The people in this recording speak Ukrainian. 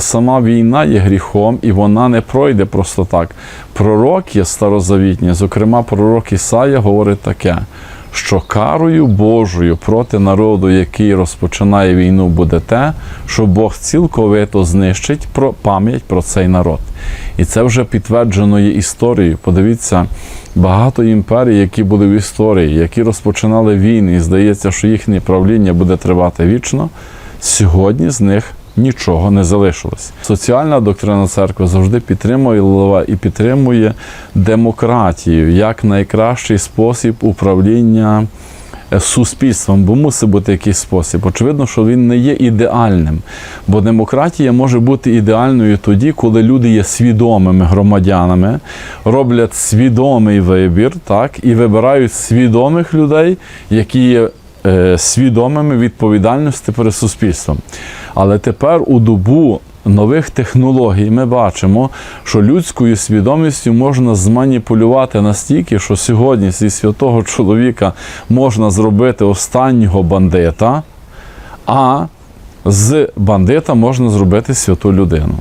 Сама війна є гріхом, і вона не пройде просто так. Пророки старозавітні, зокрема, пророк Ісая, говорить таке, що карою Божою проти народу, який розпочинає війну, буде те, що Бог цілковито знищить про пам'ять про цей народ. І це вже підтверджено є історією. Подивіться, багато імперій, які були в історії, які розпочинали війни, і здається, що їхнє правління буде тривати вічно. Сьогодні з них нічого не залишилось. Соціальна доктрина церкви завжди підтримує і підтримує демократію як найкращий спосіб управління е, суспільством, бо мусить бути якийсь спосіб. Очевидно, що він не є ідеальним, бо демократія може бути ідеальною тоді, коли люди є свідомими громадянами, роблять свідомий вибір, так, і вибирають свідомих людей, які є свідомими відповідальності перед суспільством. Але тепер у добу нових технологій ми бачимо, що людською свідомістю можна зманіпулювати настільки, що сьогодні зі святого чоловіка можна зробити останнього бандита, а з бандита можна зробити святу людину.